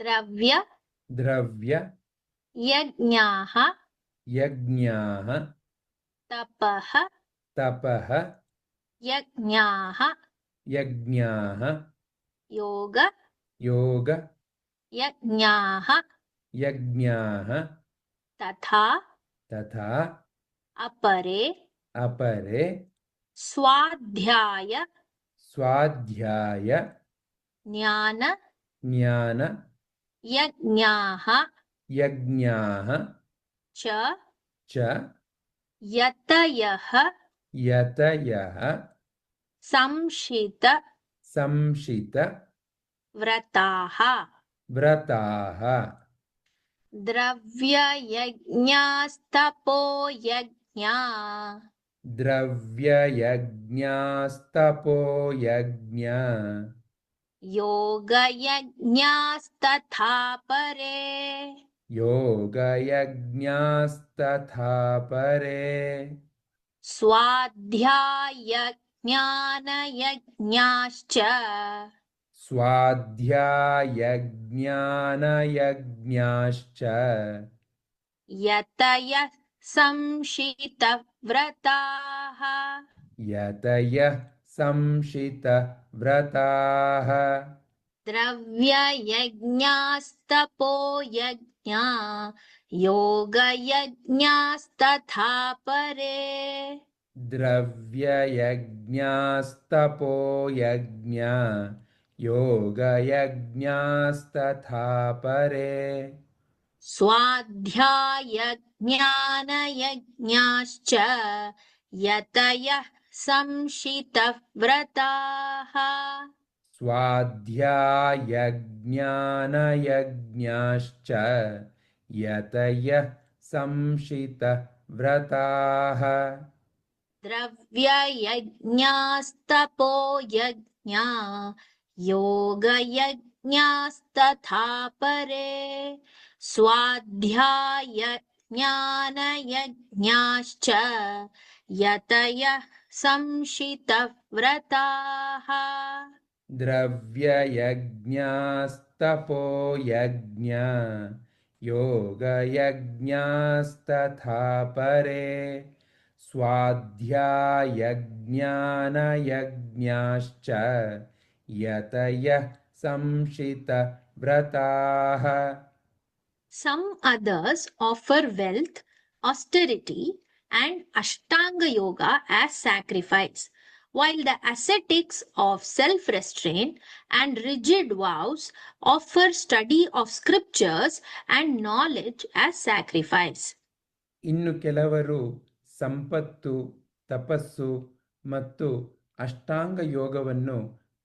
द्रव्य द्रव्य यज्ञाः यज्ञाः तपः तपः यज्ञाः यज्ञाः योग योग यज्ञाः यज्ञाः तथा तथा अपरे अपरे स्वाध्याय स्वाध्याय ज्ञान ज्ञान यज्ञाः यज्ञाः च च यतयः यतयः संशित संशित व्रताः व्रताः द्रव्ययज्ञास्तपो यज्ञा द्रव्ययज्ञास्तपो यज्ञ योगयज्ञास्तथा परे। योगयज्ञास्तथा परे। स्वाध्यायज्ञानयज्ञाश्च। स्वाध्यायज्ञानयज्ञाश्च। यतयः संशितव्रताः। यतयः संशितव्रताः। द्रव्ययज्ञास्तपो यज्ञा योगयज्ञास्तथा परे। द्रव्ययज्ञास्तपो यज्ञ योगयज्ञास्तथा परे। स्वाध्यायज्ञानयज्ञाश्च यतयः संशितव्रताः। स्वाध्यायज्ञानयज्ञाश्च यतयः संशितव्रताः। द्रव्ययज्ञास्तपो यज्ञा योगयज्ञास्तथा परे। स्वाध्यायज्ञानयज्ञाश्च यतयः संशितव्रताः। द्रव्ययज्ञास्तपो यज्ञ योगयज्ञास्तथा परे स्वाध्यायज्ञानयज्ञाश्च यतयः संशितव्रताः। Some others offer wealth, austerity, and Ashtanga Yoga as sacrifice, while the ascetics of self restraint and rigid vows offer study of scriptures and knowledge as sacrifice. ಇನ್ನು ಕೆಲವರು ಸಂಪತ್ತು ತಪಸ್ಸು ಮತ್ತು ಅಷ್ಟಾಂಗ ಯೋಗವನ್ನು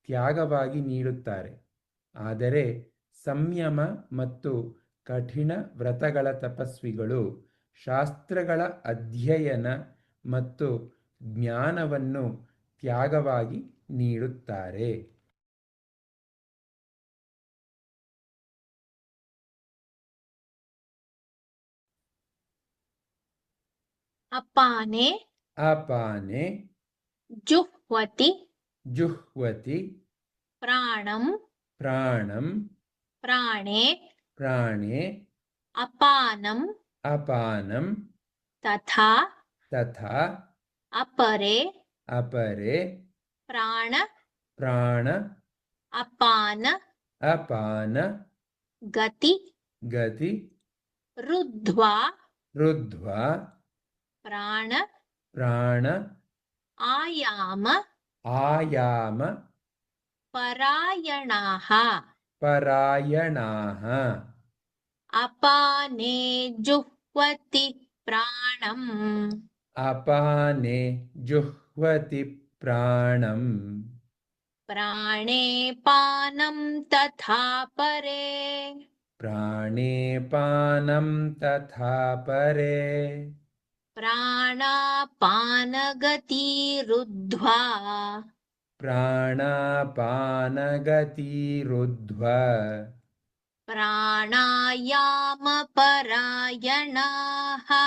ತ್ಯಾಗವಾಗಿ ನೀಡುತ್ತಾರೆ ಆದರೆ ಸಂಯಮ ಮತ್ತು ಕಠಿಣ ವ್ರತಗಳ ತಪಸ್ವಿಗಳು ಶಾಸ್ತ್ರಗಳ ಅಧ್ಯಯನ ಮತ್ತು ಜ್ಞಾನವನ್ನು ತ್ಯಾಗವಾಗಿ ನೀಡುತ್ತಾರೆ. ಅಪಾನೆ ಅಪಾನೆ ಜುಹ್ವತಿ. ಜುಹ್ವತಿ. ಪ್ರಾಣಂ. ಪ್ರಾಣಂ. ಪ್ರಾಣೇ. ಪ್ರಾಣೆ. apanam अपानम। तथा तथा अपरे अपरे प्राण प्राण अपान अपान गति गति रुद्ध्वा रुद्ध्वा प्राण प्राण आयाम आयाम परायणाः परायणाः। अपाने जुः జుహ్వతి ప్రాణం. అపానే జుహ్వతి ప్రాణం. ప్రాణే పానం తథా పరే. ప్రాణే పానం తథా పరే. ప్రాణాపానగతిరుద్ధ్వా. ప్రాణాపానగతిరుద్ధ్వా. प्राणायामपरायणाः।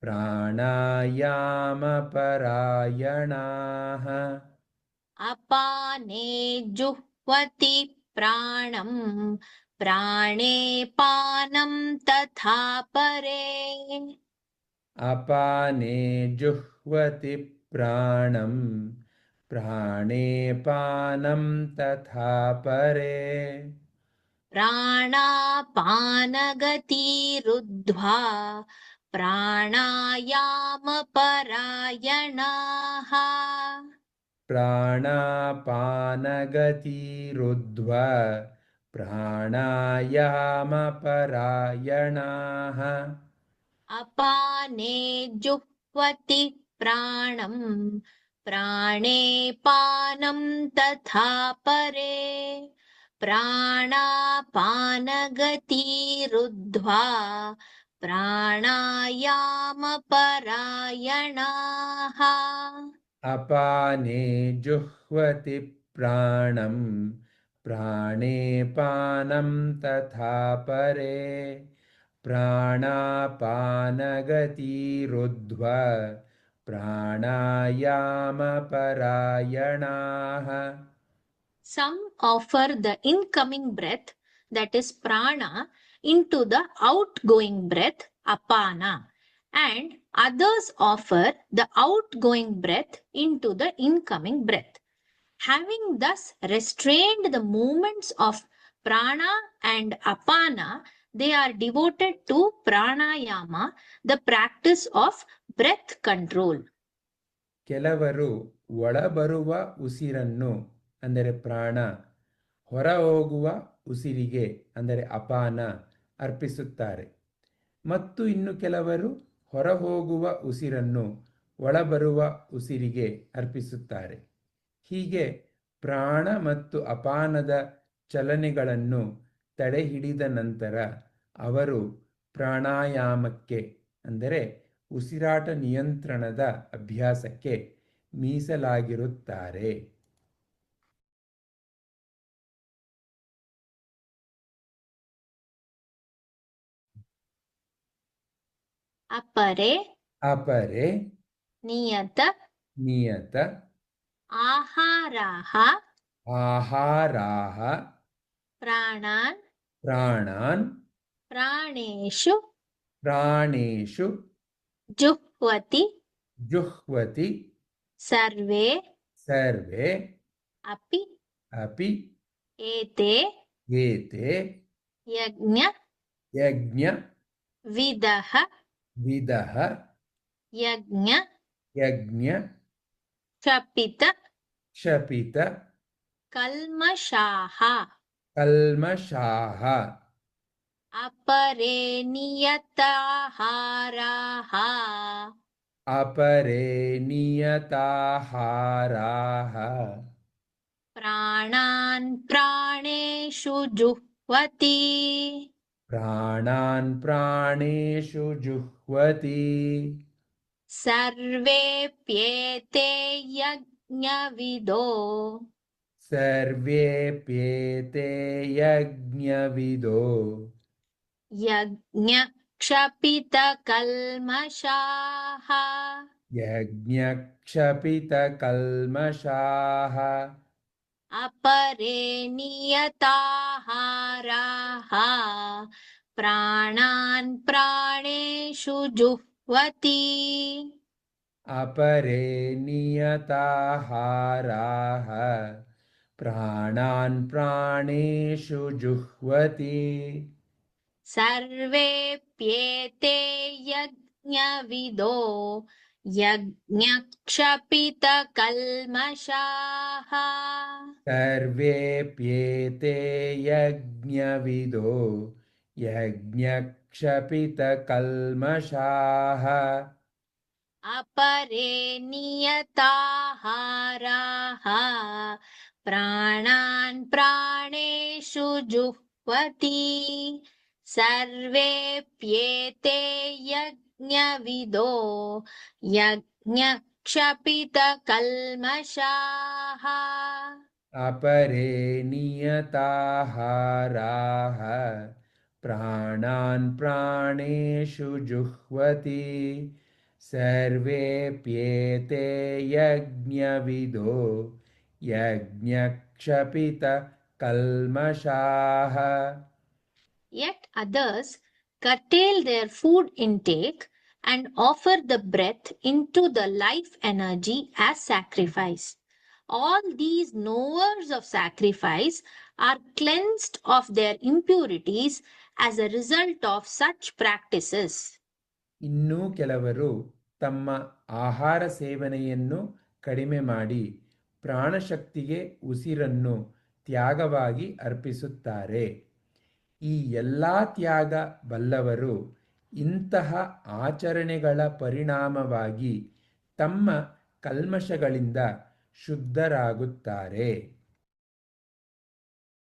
प्राणायामपरायणाः। अपाने जुह्वति प्राणम् प्राणे पानं तथा परे। अपाने जुह्वति प्राणं प्राणे पानं तथा परे प्राणापानगतिरुद्ध्वा प्राणायामपरायणाः। प्राणापानगतिरुद्ध्व प्राणायामपरायणाः। अपाने जुह्वति प्राणं प्राणे पानं तथा परे प्राणापानगतिरुद्ध्वा प्राणायामपरायणाः। अपाने जुह्वति प्राणं प्राणे पानं तथा परे। प्राणापानगतिरुद्ध्व प्राणायामपरायणाः Some offer the incoming breath, that is prana, into the outgoing breath, apana, and others offer the outgoing breath into the incoming breath. Having thus restrained the movements of prana and apana, they are devoted to pranayama, the practice of breath control. ಕೆಲವರು ಒಳಬರುವ ಉಸಿರನ್ನು ಅಂದರೆ ಪ್ರಾಣ ಹೊರ ಹೋಗುವ ಉಸಿರಿಗೆ ಅಂದರೆ ಅಪಾನ ಅರ್ಪಿಸುತ್ತಾರೆ. ಮತ್ತು ಇನ್ನು ಕೆಲವರು ಹೊರ ಹೋಗುವ ಉಸಿರನ್ನು ಒಳಬರುವ ಉಸಿರಿಗೆ ಅರ್ಪಿಸುತ್ತಾರೆ. ಹೀಗೆ ಪ್ರಾಣ ಮತ್ತು ಅಪಾನದ ಚಲನೆಗಳನ್ನು ತಡೆಹಿಡಿದ ನಂತರ ಅವರು ಪ್ರಾಣಾಯಾಮಕ್ಕೆ ಅಂದರೆ ಉಸಿರಾಟ ನಿಯಂತ್ರಣದ ಅಭ್ಯಾಸಕ್ಕೆ ಮೀಸಲಾಗಿರುತ್ತಾರೆ. ಅಪರೆ ಅಪರೆ ನಿಯತ ನಿಯತ ಆಹಾರಾಹ ಆಹಾರಾಹ ಪ್ರಾಣಾನ್ ಪ್ರಾಣಾನ್ ಪ್ರಾಣೇಶು ಪ್ರಾಣೇಶು ಜುಹ್ವತಿ ಜುಹ್ವತಿ ಸರ್ವೇ ಸರ್ವೇ ಅಪಿ ಅಪಿ ಏತೆ ಏತೆ ಯಜ್ಞ ಯಜ್ಞ ವಿದಹ यज्ञविदः यज्ञ यज्ञ क्षपित क्षपित कल्मषाः। कल्मषाः। अपरे नियताहाराः। अपरे नियताहाराः। प्राणान् प्राणेषु जुह्वति। प्राणान् प्राणेषु जुह्वति। सर्वेऽप्येते यज्ञविदो। सर्वेऽप्येते यज्ञविदो। यज्ञक्षपितकल्मषाः। यज्ञक्षपितकल्मषाः अपरे नियताहाराः प्राणान् प्राणेषु जुह्वति। अपरे नियताहाराः प्राणान् प्राणेषु जुह्वति। सर्वेऽप्येते यज्ञविदो यज्ञक्षपितकल्मषाः। सर्वेऽप्येते यज्ञविदो यज्ञक्षपितकल्मषाः। अपरे नियताहाराः। प्राणान् प्राणेषु जुह्वति। सर्वेऽप्येते यज्ञविदो यज्ञक्षपितकल्मषाः। अपरे नियताहाराः प्राणान् प्राणेषु जुह्वति। सर्वेऽप्येते यज्ञविदो यज्ञक्षपितकल्मषाः। Yet others curtail their food intake and offer the breath into the life energy as sacrifice. All these knowers of sacrifice are cleansed of their impurities as a result of such practices. ಇನ್ನೂ ಕೆಲವರು ತಮ್ಮ ಆಹಾರ ಸೇವನೆಯನ್ನು ಕಡಿಮೆ ಮಾಡಿ ಪ್ರಾಣಶಕ್ತಿಗೆ ಉಸಿರನ್ನು ತ್ಯಾಗವಾಗಿ ಅರ್ಪಿಸುತ್ತಾರೆ ಈ ಎಲ್ಲ ತ್ಯಾಗ ಬಲ್ಲವರು ಇಂತಹ ಆಚರಣೆಗಳ ಪರಿಣಾಮವಾಗಿ ತಮ್ಮ ಕಲ್ಮಶಗಳಿಂದ ಶುದ್ಧರಾಗುತ್ತಾರೆ.